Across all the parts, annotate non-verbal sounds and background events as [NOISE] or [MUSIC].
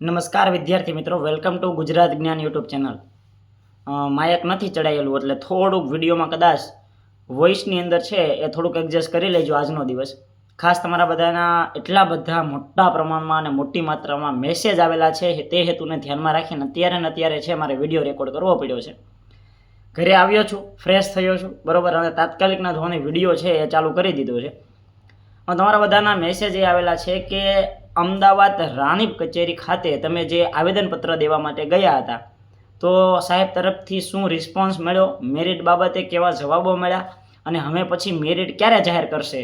નમસ્કાર વિદ્યાર્થી મિત્રો વેલકમ ટુ ગુજરાત જ્ઞાન યુટ્યુબ ચેનલ માયક નથી ચડાયેલું એટલે થોડુંક વિડીયોમાં કદાચ વોઇસની અંદર છે એ થોડુંક એડજસ્ટ કરી લેજો આજનો દિવસ. ખાસ તમારા બધાના એટલા બધા મોટા પ્રમાણમાં અને મોટી માત્રામાં મેસેજ આવેલા છે તે હેતુને ધ્યાનમાં રાખીને અત્યારે ને અત્યારે છે મારે વીડિયો રેકોર્ડ કરવો પડ્યો છે. ઘરે આવ્યો છું ફ્રેશ થયો છું, બરાબર, અને તાત્કાલિકના ધોરણે વીડિયો છે એ ચાલુ કરી દીધો છે. તમારા બધાના મેસેજ એ આવેલા છે કે અમદાવાદ રાણીપ કચેરી ખાતે તમે જે આવેદનપત્ર દેવા માટે ગયા હતા, તો સાહેબ તરફથી શું રિસ્પોન્સ મળ્યો? મેરિટ બાબતે કેવા જવાબો મળ્યા? અને હવે પછી મેરિટ ક્યારે જાહેર કરશે?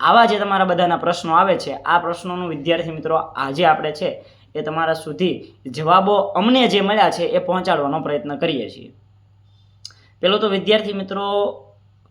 આવા જે તમારા બધાના પ્રશ્નો આવે છે, આ પ્રશ્નોનું વિદ્યાર્થી મિત્રો આજે આપણે છે એ તમારા સુધી જવાબો અમને જે મળ્યા છે એ પહોંચાડવાનો પ્રયત્ન કરીએ છીએ. પેલો તો વિદ્યાર્થી મિત્રો,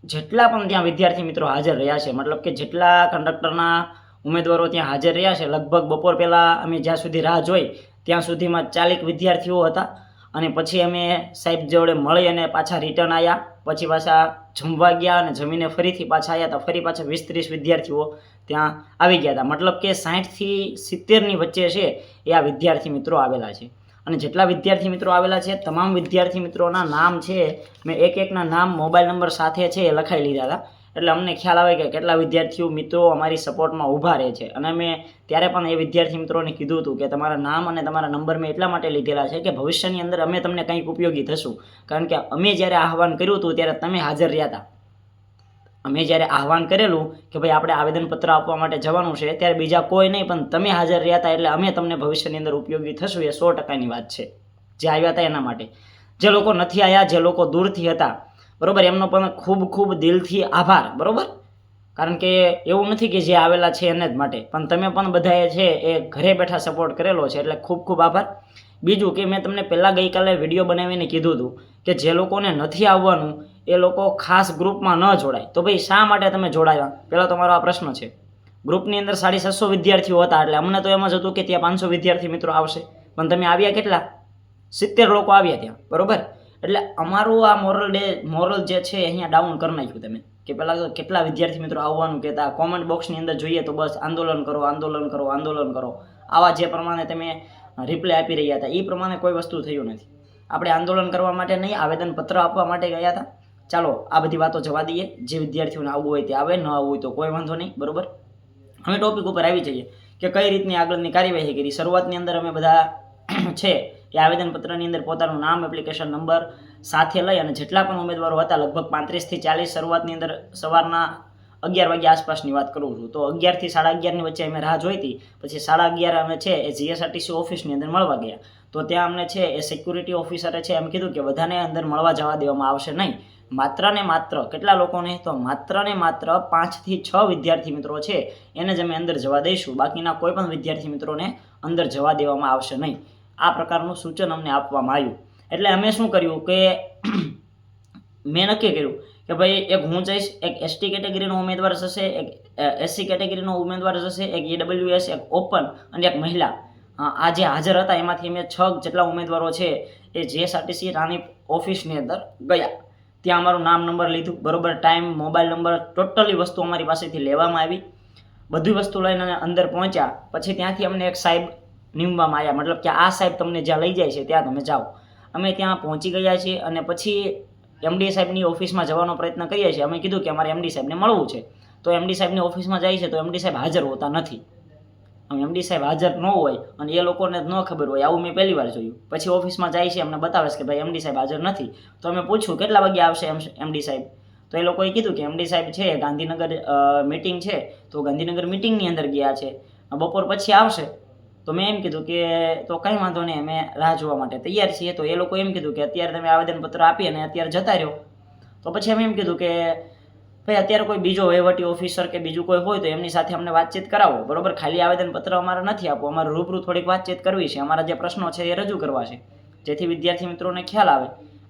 જેટલા પણ ત્યાં વિદ્યાર્થી મિત્રો હાજર રહ્યા છે, મતલબ કે જેટલા કંડક્ટરના ઉમેદવારો ત્યાં હાજર રહ્યા છે. લગભગ બપોર પહેલાં અમે જ્યાં સુધી રાહ જોઈ, ત્યાં સુધીમાં ચાલીક વિદ્યાર્થીઓ હતા અને પછી અમે સાહેબ જોડે મળી અને પાછા રિટર્ન આવ્યા પછી પાછા જમવા ગયા અને જમીને ફરીથી પાછા આવ્યા હતા ફરી પાછા વીસ ત્રીસ વિદ્યાર્થીઓ ત્યાં આવી ગયા હતા. મતલબ કે સાહીઠથી સિત્તેરની વચ્ચે છે એ આ વિદ્યાર્થી મિત્રો આવેલા છે. અને જેટલા વિદ્યાર્થી મિત્રો આવેલા છે, તમામ વિદ્યાર્થી મિત્રોના નામ છે. મેં એક એકના નામ, મોબાઈલ નંબર સાથે છે એ લખાઈ લીધા હતા. એટલે અમને ખ્યાલ આવે કે કેટલા વિદ્યાર્થીઓ મિત્રો અમારી સપોર્ટમાં ઊભા રહે છે. અને મેં ત્યારે પણ એ વિદ્યાર્થી મિત્રોને કીધું હતું કે તમારા નામ અને તમારા નંબર મેં એટલા માટે લીધેલા છે કે ભવિષ્યની અંદર અમે તમને કંઈક ઉપયોગી થશું. કારણ કે અમે જ્યારે આહવાન કર્યું હતું ત્યારે તમે હાજર રહ્યા હતા. અમે જ્યારે આહવાન કરેલું કે ભાઈ આપણે આવેદનપત્ર આપવા માટે જવાનું છે ત્યારે બીજા કોઈ નહીં, પણ તમે હાજર રહ્યા હતા એટલે અમે તમને ભવિષ્યની અંદર ઉપયોગી થશું એ સો ટકાની વાત છે. જે આવ્યા હતા એના માટે. જે લોકો નથી આવ્યા, જે લોકો દૂરથી હતા બરોબર? એમનો પણ ખૂબ ખૂબ દિલથી આભાર, બરાબર? કારણ કે એવું નથી કે જે આવેલા છે એને જ માટે. પણ તમે પણ બધાએ છે એ ઘરે બેઠા સપોર્ટ કરેલો છે, એટલે ખૂબ ખૂબ આભાર. બીજું કે મેં તમને પહેલાં ગઈકાલે વીડિયો બનાવીને કીધું હતું કે જે લોકોને નથી આવવાનું, એ લોકો ખાસ ગ્રુપમાં ન જોડાય. તો ભાઈ, શા માટે તમે જોડાયા? પહેલાં તો મારો આ પ્રશ્ન છે. ગ્રુપની અંદર સાડી સાતસો વિદ્યાર્થીઓ હતા, એટલે અમને તો એમ જ હતું કે ત્યાં પાંચસો વિદ્યાર્થી મિત્રો આવશે. પણ તમે આવ્યા કેટલા? સિત્તેર લોકો આવ્યા ત્યાં, બરોબર? એટલે અમારું આ મોરલ ડે મોરલ જે છે, અહીંયા ડાઉન કરી નાખ્યું તમે. કે પહેલાં કેટલા વિદ્યાર્થી મિત્રો આવવાનું કહેતા કોમેન્ટ બોક્સની અંદર જોઈએ તો બસ આંદોલન કરો આંદોલન કરો આંદોલન કરો. આવા જે પ્રમાણે તમે રિપ્લાય આપી રહ્યા હતા, એ પ્રમાણે કોઈ વસ્તુ થયું નથી. આપણે આંદોલન કરવા માટે નહીં, આવેદનપત્ર આપવા માટે ગયા હતા. ચાલો, આ બધી વાતો જવા દઈએ. જે વિદ્યાર્થીઓને આવવું હોય તે આવે, ન આવવું હોય તો કોઈ વાંધો નહીં, બરોબર? હવે ટોપિક ઉપર આવી જઈએ કે કઈ રીતની આગળની કાર્યવાહી કરી. શરૂઆતની અંદર અમે બધા છે એ આવેદનપત્રની અંદર પોતાનું નામ એપ્લિકેશન નંબર સાથે લઈ અને જેટલા પણ ઉમેદવારો હતા, લગભગ પાંત્રીસથી ચાલીસ શરૂઆતની અંદર સવારના અગિયાર વાગ્યા આસપાસની વાત કરું છું. તો અગિયારથી સાડા અગિયારની વચ્ચે અમે રાહ જોઈ હતી. પછી સાડા અગિયાર અમે છે એ જીએસઆરટીસી ઓફિસની અંદર મળવા ગયા. તો ત્યાં અમને છે એ સિક્યુરિટી ઓફિસરે છે એમ કીધું કે બધાને અંદર મળવા જવા દેવામાં આવશે નહીં. માત્ર ને માત્ર, કેટલા લોકોને? તો માત્ર ને માત્ર પાંચથી છ વિદ્યાર્થી મિત્રો છે. એને જ અમે અંદર જવા દઈશું. બાકીના કોઈ પણ વિદ્યાર્થી મિત્રોને અંદર જવા દેવામાં આવશે નહીં. આ પ્રકારનું સૂચન અમને આપવામાં આવ્યું. એટલે અમે શું કર્યું કે [CLEARS THROAT] મેં નક્કી કર્યું કે ભાઈ એક હું જઈશ, એક એસટી કેટેગરીનો ઉમેદવાર જશે, એક એસસી કેટેગરીનો ઉમેદવાર જશે, એક ઈડબ્લ્યુએસ એક ઓપન અને એક મહિલા. આ જે હાજર હતા એમાંથી અમે છ જેટલા ઉમેદવારો છે એ જીએસઆરટીસી રાણી ઓફિસની અંદર ગયા. ત્યાં અમારું નામ નંબર લીધું, બરોબર, ટાઈમ, મોબાઈલ નંબર, ટોટલી વસ્તુ અમારી પાસેથી લેવામાં આવી. બધી વસ્તુ લઈને અંદર પહોંચ્યા. પછી ત્યાંથી અમને એક સાહેબ નીમવામાં આવ્યા. મતલબ કે આ સાહેબ તમને જ્યાં લઈ જાય છે, ત્યાં તમે જાઓ. અમે ત્યાં પહોંચી ગયા છીએ અને પછી એમડી સાહેબની ઓફિસમાં જવાનો પ્રયત્ન કરીએ છીએ. અમે કીધું કે અમારે એમડી સાહેબને મળવું છે. તો એમડી સાહેબની ઓફિસમાં જાય છે, તો એમડી સાહેબ હાજર હોતા નથી. એમડી સાહેબ હાજર ન હોય અને એ લોકોને ન ખબર હોય. આવું મેં પહેલી વાર જોયું. પછી ઓફિસમાં જાય છે એમને બતાવે છે કે ભાઈ એમડી સાહેબ હાજર નથી. તો અમે પૂછ્યું, કેટલા વાગે આવશે એમ એમડી સાહેબ? તો એ લોકોએ કીધું કે એમડી સાહેબ છે, ગાંધીનગર મિટિંગ છે. તો ગાંધીનગર મિટિંગની અંદર ગયા છે. બપોર પછી આવશે. તો મેં એમ કીધું કે, તો કંઈ વાંધો નહીં, અમે રાહ જોવા માટે તૈયાર છીએ. તો એ લોકો એમ કીધું કે, અત્યારે તમે આવેદનપત્ર આપી અને અત્યારે જતા રહ્યો. તો પછી અમે એમ કીધું કે, ભાઈ, અત્યારે કોઈ બીજો વહીવટી ઓફિસર કે બીજું કોઈ હોય તો એમની સાથે અમને વાતચીત કરાવો. બરોબર? ખાલી આવેદનપત્ર અમારે નથી આપવું. અમારે રૂબરૂ થોડીક વાતચીત કરવી છે. અમારા જે પ્રશ્નો છે એ રજૂ કરવા છે. જેથી વિદ્યાર્થી મિત્રોને ખ્યાલ આવે.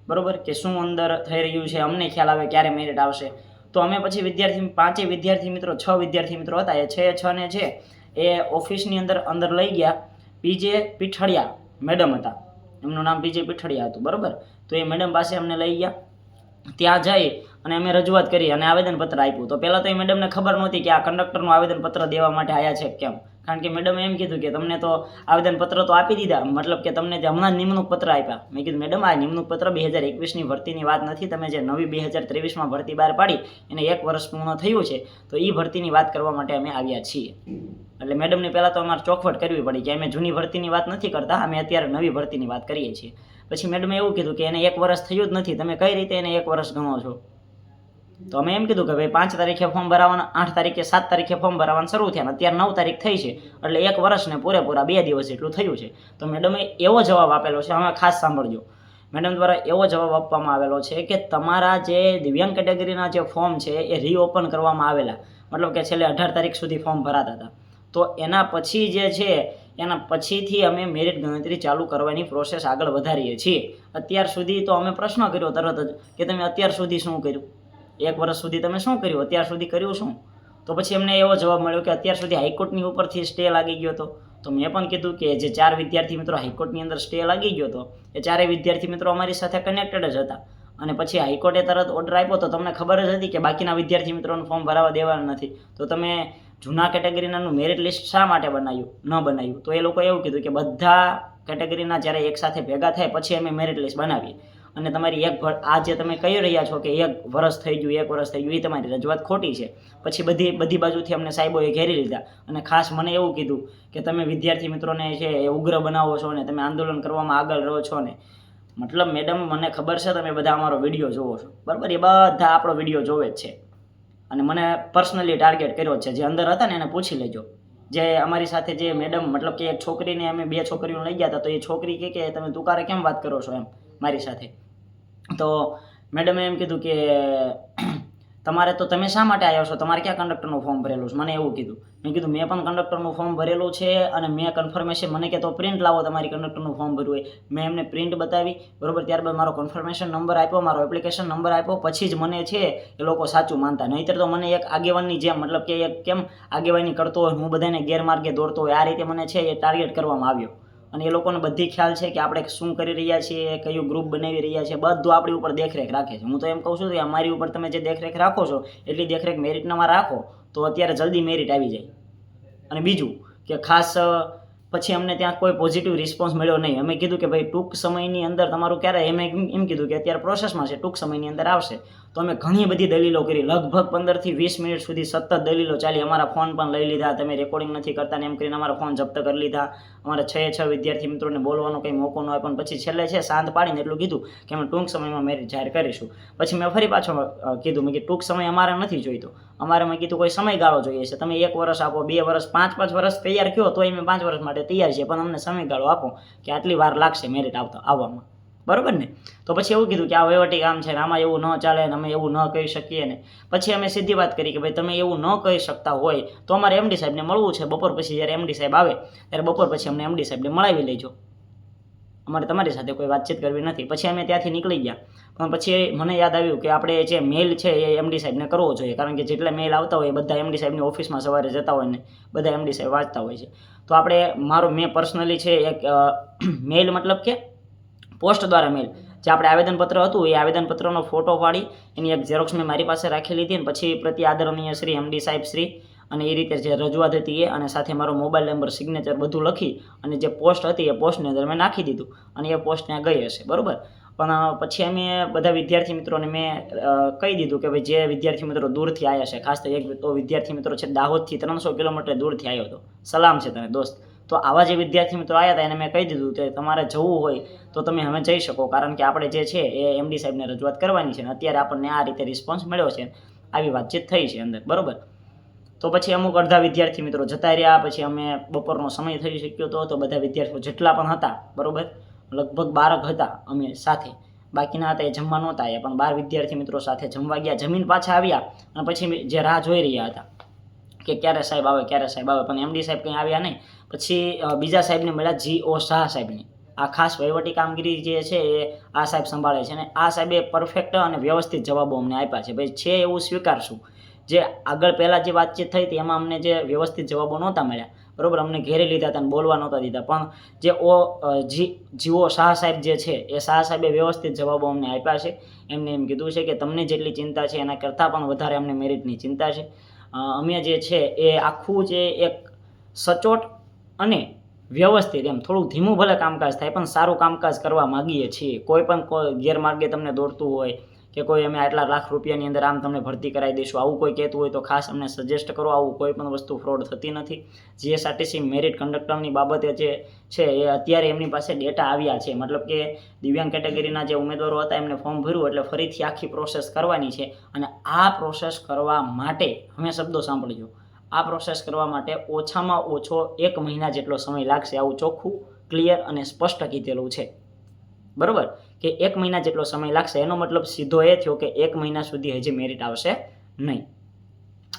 બરોબર? કે શું અંદર થઈ રહ્યું છે? અમને ખ્યાલ આવે ક્યારે મેરિટ આવશે. તો અમે પછી વિદ્યાર્થી, પાંચે વિદ્યાર્થી મિત્રો, છ વિદ્યાર્થી મિત્રો હતા. એ છ ને છે. એ ઓફિસની અંદર અંદર લઈ ગયા પીજે પીઠળિયા મેડમ હતા. એમનું નામ પીજે પીઠળિયા હતું, બરાબર? તો એ મેડમ પાસે અમને લઈ ગયા. ત્યાં જઈ અને અમે રજૂઆત કરી અને આવેદનપત્ર આપ્યું. તો પહેલાં તો એ મેડમને ખબર નહોતી કે આ કંડક્ટરનું આવેદનપત્ર દેવા માટે આવ્યા છે કેમ? કારણ કે મેડમે એમ કીધું કે તમને તો આવેદનપત્ર તો આપી દીધા, મતલબ કે તમને જે હમણાં નિમણૂક પત્ર આપ્યા. મેં કીધું, મેડમ, આ નિમણૂક પત્ર બે હજાર એકવીસની ભરતીની વાત નથી. તમે જે નવી બે હજાર ત્રેવીસમાં ભરતી બહાર પાડી, એને એક વર્ષ પૂર્ણ થયું છે, તો એ ભરતીની વાત કરવા માટે અમે આવ્યા છીએ. એટલે મેડમને પહેલાં તો અમારે ચોખવટ કરવી પડી કે અમે જૂની ભરતીની વાત નથી કરતા, અમે અત્યારે નવી ભરતીની વાત કરીએ છીએ. પછી મેડમે એવું કીધું કે એને એક વર્ષ થયું જ નથી. તમે કઈ રીતે એને એક વર્ષ ગણો છો? તો અમે એમ કીધું કે ભાઈ પાંચ તારીખે ફોર્મ ભરાવાના, આઠ તારીખે, સાત તારીખે ફોર્મ ભરાવાનું શરૂ થયા અત્યારે નવ તારીખ થઈ છે, એટલે એક વર્ષને પૂરેપૂરા બે દિવસ એટલું થયું છે. તો મેડમે એવો જવાબ આપેલો છે અમે ખાસ સાંભળજો. મેડમ દ્વારા એવો જવાબ આપવામાં આવેલો છે કે તમારા જે દિવ્યાંગ કેટેગરીના જે ફોર્મ છે એ રીઓપન કરવામાં આવેલા, મતલબ કે છેલ્લે અઢાર તારીખ સુધી ફોર્મ ભરાતા હતા. તો એના પછી જે છે, એના પછીથી અમે મેરિટ ગણતરી ચાલુ કરવાની પ્રોસેસ આગળ વધારીએ છીએ. અત્યાર સુધી તો અમે પ્રશ્ન કર્યો તરત જ કે તમે અત્યાર સુધી શું કર્યું? એક વર્ષ સુધી તમે શું કર્યું? અત્યાર સુધી કર્યું શું? તો પછી એમને એવો જવાબ મળ્યો કે અત્યાર સુધી હાઈકોર્ટની ઉપરથી સ્ટે લાગી ગયો હતો. તો મેં પણ કીધું કે જે ચાર વિદ્યાર્થી મિત્રો હાઈકોર્ટની અંદર સ્ટે લાગી ગયો હતો, એ ચારેય વિદ્યાર્થી મિત્રો અમારી સાથે કનેક્ટેડ જ હતા. અને પછી હાઈકોર્ટે તરત ઓર્ડર આપ્યો તો તમને ખબર જ હતી કે બાકીના વિદ્યાર્થી મિત્રોનું ફોર્મ ભરાવા દેવાનું નથી. તો તમે જૂના કેટેગરીનાનું મેરિટ લિસ્ટ શા માટે બનાવ્યું? ન બનાવ્યું? તો એ લોકો એવું કીધું કે બધા કેટેગરીના જ્યારે એકસાથે ભેગા થાય, પછી અમે મેરિટ લિસ્ટ બનાવીએ. અને તમારી એક આ જે તમે કહી રહ્યા છો કે એક વર્ષ થઈ ગયું, એક વર્ષ થઈ ગયું, એ તમારી રજૂઆત ખોટી છે. પછી બધી બધી બાજુથી અમને સાહેબોએ ઘેરી લીધા. અને ખાસ મને એવું કીધું કે તમે વિદ્યાર્થી મિત્રોને છે એ ઉગ્ર બનાવો છો ને, તમે આંદોલન કરવામાં આગળ રહો છો ને, મતલબ મેડમ, મને ખબર છે તમે બધા અમારો વીડિયો જોવો છો. બરાબર? એ બધા આપણો વીડિયો જોવે જ છે. અને મને પર્સનલી ટાર્ગેટ કર્યો છે. જે અંદર હતા ને, એને પૂછી લેજો. જે અમારી સાથે જે મેડમ, મતલબ કે એક છોકરીને અમે બે છોકરીઓ લઈ ગયા હતા, તો એ છોકરી કે તમે તુકારે કેમ વાત કરો છો? એમ, મારી સાથે. તો મેડમે એમ કીધું કે, તમારે તો તમે શા માટે આવ્યા છો? તમારે ક્યાં કંડક્ટરનું ફોર્મ ભરેલું છે? મને એવું કીધું. મેં કીધું, મેં પણ કંડક્ટરનું ફોર્મ ભરેલું છે અને મેં કન્ફર્મેશન મને કે તો પ્રિન્ટ લાવો તમારી કંડક્ટરનું ફોર્મ ભર્યું હોય. મેં એમને પ્રિન્ટ બતાવી. બરોબર, ત્યારબાદ મારો કન્ફર્મેશન નંબર આપ્યો, મારો એપ્લિકેશન નંબર આપ્યો. પછી જ મને છે એ લોકો સાચું માનતા. નહીંતર તો મને એક આગેવાનની જેમ, મતલબ કે એક કેમ આગેવાની કરતો હોય હું બધાને ગેરમાર્ગે દોડતો હોય, આ રીતે મને છે એ ટાર્ગેટ કરવામાં આવ્યો. અને એ લોકોને બધી ખ્યાલ છે કે આપણે શું કરી રહ્યા છીએ, કયું ગ્રુપ બનાવી રહ્યા છીએ, બધું આપણી ઉપર દેખરેખ રાખે છે. હું તો એમ કહું છું કે અમારી ઉપર તમે જે દેખરેખ રાખો છો, એટલી દેખરેખ મેરિટનામાં રાખો, તો અત્યારે જલ્દી મેરિટ આવી જાય. અને બીજું કે ખાસ પછી અમને ત્યાં કોઈ પોઝિટિવ રિસ્પોન્સ મળ્યો નહીં. અમે કીધું કે ભાઈ, ટૂંક સમયની અંદર તમારું ક્યારે, એમ એમ- કીધું કે અત્યારે પ્રોસેસમાં છે, ટૂંક સમયની અંદર આવશે. તો અમે ઘણી બધી દલીલો કરી. લગભગ પંદરથી વીસ મિનિટ સુધી સતત દલીલો ચાલી. અમારા ફોન પણ લઈ લીધા. તમે રેકોર્ડિંગ નથી કરતા ને એમ કરીને અમારા ફોન જપ્ત કરી લીધા. અમારા છ છ વિદ્યાર્થી મિત્રોને બોલવાનો કંઈ મોકો ન હોય. પણ પછી છેલ્લે છે શાંત પાડીને એટલું કીધું કે અમે ટૂંક સમયમાં મેરિટ જાહેર કરીશું. પછી મેં ફરી પાછો કીધું. મેં કે ટૂંક સમય અમારે નથી જોઈતો. અમારે મેં કીધું, કોઈ સમયગાળો જોઈએ છે. તમે એક વર્ષ આપો, બે વર્ષ પાંચ પાંચ વર્ષ તૈયાર કયો તોય મેં પાંચ વર્ષ માટે તૈયાર છે, પણ અમને સમયગાળો આપો કે આટલી વાર લાગશે મેરિટ આવતા, આવવામાં. બરાબર ને? તો પછી એવું કીધું કે આ વહીવટી કામ છે ને આમાં એવું ન ચાલે ને અમે એવું ન કહી શકીએ ને. પછી અમે સીધી વાત કરી કે ભાઈ તમે એવું ન કહી શકતા હોય તો અમારે એમડી સાહેબને મળવું છે. બપોર પછી જ્યારે એમડી સાહેબ આવે, ત્યારે બપોર પછી અમને એમડી સાહેબને મળાવી લેજો. અમારે તમારી સાથે કોઈ વાતચીત કરવી નથી. પછી અમે ત્યાંથી નીકળી ગયા. પણ પછી મને યાદ આવ્યું કે આપણે જે મેલ છે એ એમડી સાહેબને કરવો જોઈએ. કારણ કે જેટલા મેલ આવતા હોય એ બધા એમડી સાહેબની ઓફિસમાં સવારે જતા હોય ને બધા એમડી સાહેબ વાંચતા હોય છે. તો આપણે મારો મેં પર્સનલી છે એક મેલ મતલબ કે પોસ્ટ દ્વારા મેલ જે આપણે આવેદનપત્ર હતું એ આવેદનપત્રનો ફોટો પાડી, એની એક ઝેરોક્ષ મેં મારી પાસે રાખી લીધી અને પછી પ્રતિ આદરણીય શ્રી એમડી સાહેબ શ્રી અને એ રીતે જે રજૂઆત હતી એ અને સાથે મારો મોબાઈલ નંબર સિગ્નેચર બધું લખી અને જે પોસ્ટ હતી એ પોસ્ટની અંદર મેં નાખી દીધું અને એ પોસ્ટ ત્યાં ગઈ હશે. બરાબર? પણ પછી અમે બધા વિદ્યાર્થી મિત્રોને મેં કહી દીધું કે ભાઈ, જે વિદ્યાર્થી મિત્રો દૂરથી આવ્યા છે, ખાસ તો એક તો વિદ્યાર્થી મિત્રો છે દાહોદથી ત્રણસો કિલોમીટર દૂરથી આવ્યો હતો. સલામ છે તને, દોસ્ત. તો આવા જે વિદ્યાર્થી મિત્રો આવ્યા હતા, એને મેં કહી દીધું કે તમારે જવું હોય તો તમે હવે જઈ શકો, કારણ કે આપણે જે છે એ એમડી સાહેબને રજૂઆત કરવાની છે અને અત્યારે આપણને આ રીતે રિસ્પોન્સ મળ્યો છે, આવી વાતચીત થઈ છે અંદર, બરોબર? તો પછી અમુક અડધા વિદ્યાર્થી મિત્રો જતા રહ્યા, પછી અમે બપોરનો સમય થઈ શક્યો હતો તો બધા વિદ્યાર્થીઓ જેટલા પણ હતા, બરોબર? લગભગ બારક હતા અમે સાથે. બાકીના હતા એ જમવા નહોતા આવ્યા, પણ બાર વિદ્યાર્થી મિત્રો સાથે જમવા ગયા. જમીન પાછા આવ્યા અને પછી જે રાહ જોઈ રહ્યા હતા કે ક્યારે સાહેબ આવે, ક્યારે સાહેબ આવે. પણ એમડી સાહેબ કંઈ આવ્યા નહીં. પછી બીજા સાહેબને મળ્યા જી ઓ શાહ સાહેબને. આ ખાસ વહીવટી કામગીરી જે છે એ આ સાહેબ સંભાળે છે અને આ સાહેબે પરફેક્ટ અને વ્યવસ્થિત જવાબો અમને આપ્યા છે. ભાઈ, છે એવું સ્વીકારશું. જે આગળ પહેલાં જે વાતચીત થઈ હતી એમાં અમને જે વ્યવસ્થિત જવાબો નહોતા મળ્યા. બરોબર? અમને ઘેરી લીધા હતા અને બોલવા નહોતા દીધા. પણ જે ઓ જી, જીઓ શાહ સાહેબ જે છે, એ શાહ સાહેબે વ્યવસ્થિત જવાબો અમને આપ્યા છે. એમને એમ કીધું છે કે તમને જેટલી ચિંતા છે એના કરતાં પણ વધારે અમને મેરિટની ચિંતા છે. અમે જે છે એ આખું જે એક સચોટ અને વ્યવસ્થિત, એમ થોડું ધીમું ભલે કામકાજ થાય, પણ સારું કામકાજ કરવા માગીએ છીએ. કોઈ પણ ગેરમાર્ગે તમને દોરતું હોય કે કોઈ અમે આટલા લાખ રૂપિયાની અંદર આમ તમને ભરતી કરાવી દઈશું, આવું કોઈ કહેતું હોય તો ખાસ અમને સજેસ્ટ કરો, આવું કોઈ પણ વસ્તુ ફ્રોડ થતી નથી. જીએસઆરટીસી મેરિટ કંડક્ટરની બાબતે જે છે, એ અત્યારે એમની પાસે ડેટા આવ્યા છે. મતલબ કે દિવ્યાંગ કેટેગરીના જે ઉમેદવારો હતા, એમને ફોર્મ ભર્યું એટલે ફરીથી આખી પ્રોસેસ કરવાની છે. અને આ પ્રોસેસ કરવા માટે અમે શબ્દો સાંભળજો. આ પ્રોસેસ કરવા માટે ઓછામાં ઓછો એક મહિના જેટલો સમય લાગશે. આવું ચોખ્ખું ક્લિયર અને સ્પષ્ટ કીધેલું છે. બરોબર? કે એક મહિના જેટલો સમય લાગશે. એનો મતલબ સીધો એ થયો કે એક મહિના સુધી હજી મેરિટ આવશે નહીં.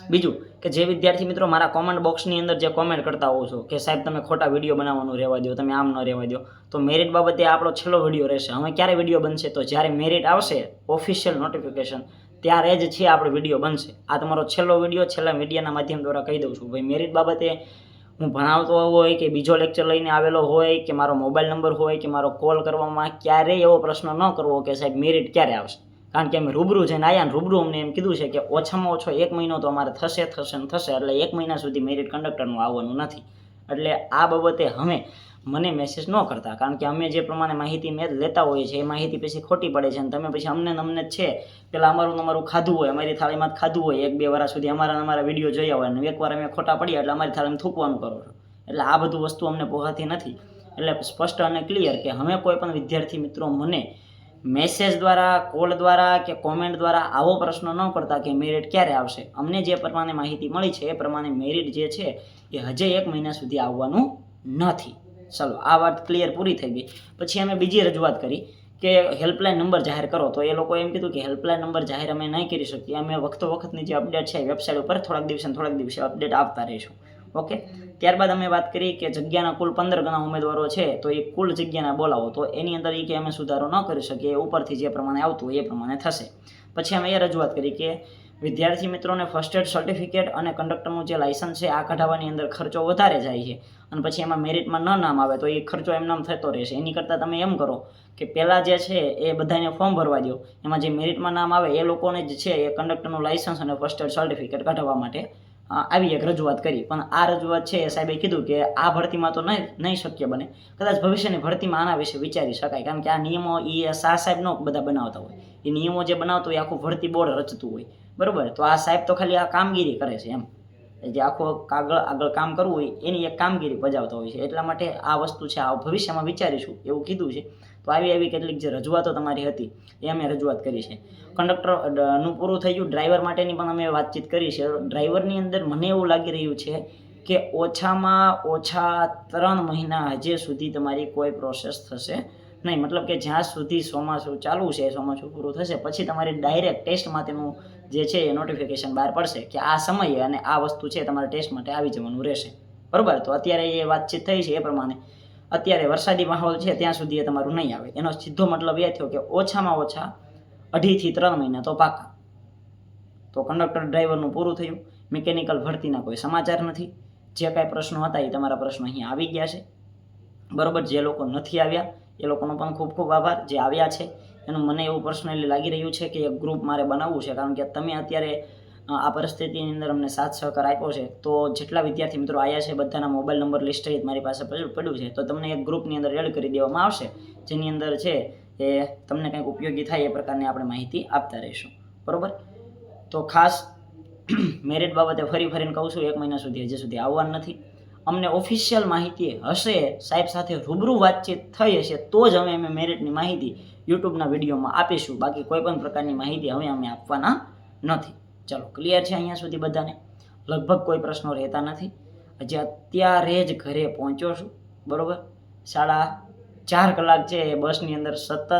બીજું કે જે વિદ્યાર્થી મિત્રો મારા કોમેન્ટ બોક્સની અંદર જે કોમેન્ટ કરતા હોવ છો કે સાહેબ તમે ખોટા વીડિયો બનાવવાનું રહેવા દો તમે આમ ન રહેવા દો તો મેરિટ બાબતે આપણો છેલ્લો વીડિયો રહેશે. હવે ક્યારે વીડિયો બનશે? તો જ્યારે મેરિટ આવશે ઓફિશિયલ નોટિફિકેશન ત્યારે જ છે આપણો વીડિયો બનશે. આ તમારો છેલ્લો વીડિયો છેલ્લા મીડિયાના માધ્યમ દ્વારા કહી દઉં છું. ભાઈ મેરિટ બાબતે હું ભણાવતો હોય કે બીજો લેક્ચર લઈને આવેલો હોય કે મારો મોબાઈલ નંબર હોય કે મારો કોલ કરવામાં ક્યારેય એવો પ્રશ્ન ન કરવો કે સાહેબ મેરિટ ક્યારે આવશે? કારણ કે અમે રૂબરૂ જઈને આવ્યા રૂબરૂ અમને એમ કીધું છે કે ઓછામાં ઓછો એક મહિનો તો અમારે થશે થશે ને થશે એટલે એક મહિના સુધી મેરિટ કંડક્ટરનું આવવાનું નથી. એટલે આ બાબતે અમે મને મેસેજ ન કરતા. કારણ કે અમે જે પ્રમાણે માહિતી મેં લેતા હોઈએ છીએ, એ માહિતી પછી ખોટી પડે છે અને તમે પછી અમને અમને જ છે. પેલા અમારું અમારું ખાધું હોય, અમારી થાળીમાં જ ખાધું હોય, એક બે વર્ષ સુધી અમારા અમારા વીડિયો જોયા હોય અને એકવાર અમે ખોટા પડ્યા એટલે અમારી થાળીમાં થૂકવાનું કરો છો. એટલે આ બધું વસ્તુ અમને પોહાતી નથી. એટલે સ્પષ્ટ અને ક્લિયર કે અમે કોઈ પણ વિદ્યાર્થી મિત્રો મને મેસેજ દ્વારા કોલ દ્વારા કે કોમેન્ટ દ્વારા આવો પ્રશ્ન ન કરતા કે મેરિટ ક્યારે આવશે. અમને જે પ્રમાણે માહિતી મળી છે, એ પ્રમાણે મેરિટ જે છે, એ હજે એક મહિના સુધી આવવાનું નથી. ચલો, આ વાત ક્લિયર પૂરી થઈ ગઈ. પછી અમે બીજી રજૂઆત કરી કે હેલ્પલાઇન નંબર જાહેર કરો. તો એ લોકો એમ કીધું કે હેલ્પલાઇન નંબર જાહેર અમે નહીં કરી શકીએ. અમે વખતો વખતની જે અપડેટ છે વેબસાઇટ ઉપર થોડાક દિવસે થોડાક દિવસે અપડેટ આપતા રહીશું. ઓકે ત્યારબાદ અમે વાત કરી કે જગ્યાના કુલ પંદર ગણા ઉમેદવારો છે, તો એ કુલ જગ્યાના બોલાવો. તો એની અંદર એ કે અમે સુધારો ન કરી શકીએ ઉપરથી જે પ્રમાણે આવતું એ પ્રમાણે થશે. પછી અમે એ રજૂઆત કરી કે વિદ્યાર્થી મિત્રોને ફર્સ્ટ એડ સર્ટિફિકેટ અને કંડક્ટરનું જે લાઇસન્સ છે, આ કઢાવવાની અંદર ખર્ચો વધારે જાય છે. અને પછી એમાં મેરિટમાં ન નામ આવે, તો એ ખર્ચો એમનામ થતો રહેશે. એની કરતાં તમે એમ કરો કે પહેલાં જે છે, એ બધાને ફોર્મ ભરવા દો એમાં જે મેરિટમાં નામ આવે, એ લોકોને જ છે, એ કંડક્ટરનું લાઇસન્સ અને ફર્સ્ટ એડ સર્ટિફિકેટ કઢાવવા માટે. આવી એક રજૂઆત કરી. પણ આ રજૂઆત છે એ સાહેબે કીધું કે આ ભરતીમાં તો નહીં નહીં શક્ય બને. કદાચ ભવિષ્યની ભરતીમાં આના વિશે વિચારી શકાય. કારણ કે આ નિયમો એ શાહ સાહેબ નો બધા બનાવતા હોય. એ નિયમો જે બનાવતો હોય આખું ભરતી બોર્ડ રચતું હોય. બરોબર? તો આ સાહેબ તો ખાલી આ કામગીરી કરે છે એમ. જે આખો કાગળ, આગળ કામ કરવું હોય એની એક કામગીરી બજાવતા હોય છે. એટલા માટે આ વસ્તુ છે, આ ભવિષ્યમાં વિચારીશું એવું કીધું છે. તો આવી આવી કેટલીક જે રજૂઆતો તમારી હતી, એ અમે રજૂઆત કરી છે. કંડક્ટરનું પૂરું થઈ ગયું. ડ્રાઈવર માટેની પણ અમે વાતચીત કરી છે. ડ્રાઈવરની અંદર મને એવું લાગી રહ્યું છે કે ઓછામાં ઓછા ત્રણ મહિના હજે સુધી તમારી કોઈ પ્રોસેસ થશે નહીં. મતલબ કે જ્યાં સુધી ચોમાસું ચાલુ છે, ચોમાસું પૂરું થશે, પછી તમારી ડાયરેક્ટ ટેસ્ટ માટેનું જે છે એ નોટિફિકેશન બહાર પડશે કે આ સમયે અને આ વસ્તુ છે તમારે ટેસ્ટ માટે આવી જવાનું રહેશે. બરાબર? તો અત્યારે એ વાતચીત થઈ છે એ પ્રમાણે. અત્યારે વરસાદી માહોલ છે, ત્યાં સુધી એ તમારું નહીં આવે. એનો સીધો મતલબ એ થયો કે ઓછામાં ઓછા અઢીથી ત્રણ મહિના તો પાકા. તો કંડક્ટર ડ્રાઈવરનું પૂરું થયું. મિકેનિકલ ભરતીના કોઈ સમાચાર નથી. જે કાંઈ પ્રશ્નો હતા એ તમારા પ્રશ્નો અહીંયા આવી ગયા છે. બરોબર, જે લોકો નથી આવ્યા, એ લોકોનો પણ ખૂબ ખૂબ આભાર. જે આવ્યા છે, એનું મને એવું પર્સનલી લાગી રહ્યું છે કે એક ગ્રુપ મારે બનાવવું છે. કારણ કે તમે અત્યારે આ પરિસ્થિતિની અંદર અમને સાથ સહકાર આપ્યો છે, તો જેટલા વિદ્યાર્થી મિત્રો આવ્યા છે, બધાના મોબાઈલ નંબર લિસ્ટ મારી પાસે પડ્યું છે. તો તમને એક ગ્રુપની અંદર એડ કરી દેવામાં આવશે, જેની અંદર છે એ તમને કંઈક ઉપયોગી થાય એ પ્રકારની આપણે માહિતી આપતા રહીશું. બરાબર? તો ખાસ [CLEARS THROAT] મેરિટ બાબતે ફરી ફરીને કહું છું, એક મહિના સુધી હજી સુધી આવવાનું નથી. અમને ઓફિશિયલ માહિતી હશે, સાહેબ સાથે રૂબરૂ વાતચીત થઈ હશે, તો જ અમે અમે મેરિટની માહિતી યુટ્યુબના વિડીયોમાં આપીશું. બાકી કોઈ પણ પ્રકારની માહિતી હવે અમે આપવાના નથી. ચલો ક્લિયર છે અહીંયા સુધી બધાને? લગભગ કોઈ પ્રશ્નો રહેતા નથી. હજી અત્યારે જ ઘરે પહોંચ્યો છું, બરાબર? સાડા ચાર કલાક છે એ બસની અંદર સતત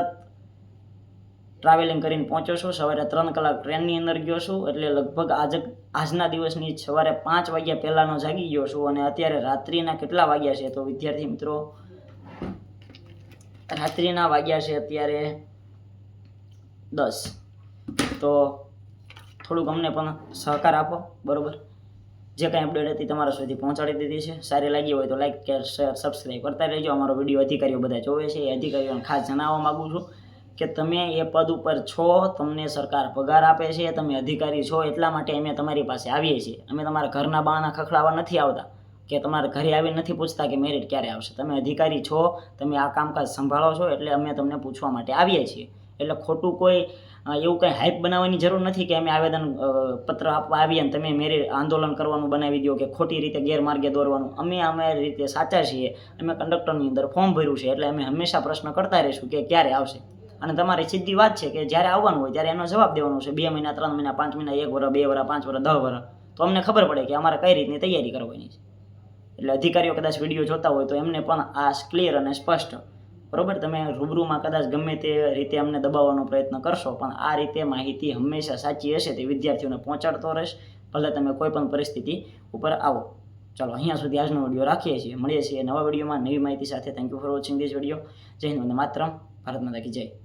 ટ્રાવેલિંગ કરીને પહોંચ્યો છું. સવારે ત્રણ કલાક ટ્રેનની અંદર ગયો છું, એટલે લગભગ આજ, આજના દિવસની સવારે પાંચ વાગ્યા પહેલાંનો જાગી ગયો છું અને અત્યારે રાત્રિના કેટલા વાગ્યા છે? તો વિદ્યાર્થી મિત્રો, રાત્રિના વાગ્યા છે અત્યારે દસ. તો થોડુંક અમને પણ સહકાર આપો, બરાબર? જે કાંઈ અપડેટ હતી તમારા સુધી પહોંચાડી દીધી છે. સારી લાગી હોય તો લાઈક કે શેર સબસ્ક્રાઈબ કરતા રહેજો. અમારો વીડિયો અધિકારીઓ બધા જોવે છે. એ અધિકારીઓને ખાસ જણાવવા માગું છું કે તમે એ પદ ઉપર છો, તમને સરકાર પગાર આપે છે, તમે અધિકારી છો, એટલા માટે અમે તમારી પાસે આવીએ છીએ. અમે તમારા ઘરના બાણા ખખડાવવા નથી આવતા. કે તમારા ઘરે આવીને નથી પૂછતા કે મેરિટ ક્યારે આવશે. તમે અધિકારી છો, તમે આ કામકાજ સંભાળો છો, એટલે અમે તમને પૂછવા માટે આવીએ છીએ. એટલે ખોટું કોઈ એવું કંઈ હાઇપ બનાવવાની જરૂર નથી કે અમે આવેદન પત્ર આપવા આવીએ અને તમે મેરે આંદોલન કરવાનું બનાવી દો કે ખોટી રીતે ગેરમાર્ગે દોરવાનું. અમે અમારી રીતે સાચા છીએ. અમે કંડક્ટરની અંદર ફોર્મ ભર્યું છે એટલે અમે હંમેશા પ્રશ્ન કરતા રહીશું કે ક્યારે આવશે. અને તમારી સીધી વાત છે કે જ્યારે આવવાનું હોય ત્યારે એનો જવાબ દેવાનો છે બે મહિના, ત્રણ મહિના, પાંચ મહિના, એક વર્ષ બે વર્ષ પાંચ વર્ષ દસ વર્ષ તો અમને ખબર પડે કે અમારે કઈ રીતની તૈયારી કરવાની છે. એટલે અધિકારીઓ કદાચ વીડિયો જોતા હોય તો એમને પણ આ ક્લિયર અને સ્પષ્ટ બરોબર? તમે રૂબરૂમાં કદાચ ગમે તે રીતે અમને દબાવવાનો પ્રયત્ન કરશો, પણ આ રીતે માહિતી હંમેશા સાચી હશે તે વિદ્યાર્થીઓને પહોંચાડતો રહેશ, ભલે તમે કોઈ પણ પરિસ્થિતિ ઉપર આવો. ચાલો, અહીંયા સુધી આજનો વીડિયો રાખીએ છીએ. મળીએ છીએ નવા વિડીયોમાં નવી માહિતી સાથે. Thank you for watching this video જય હિન્દ, વંદે માતરમ. ભારત માતા કી જય.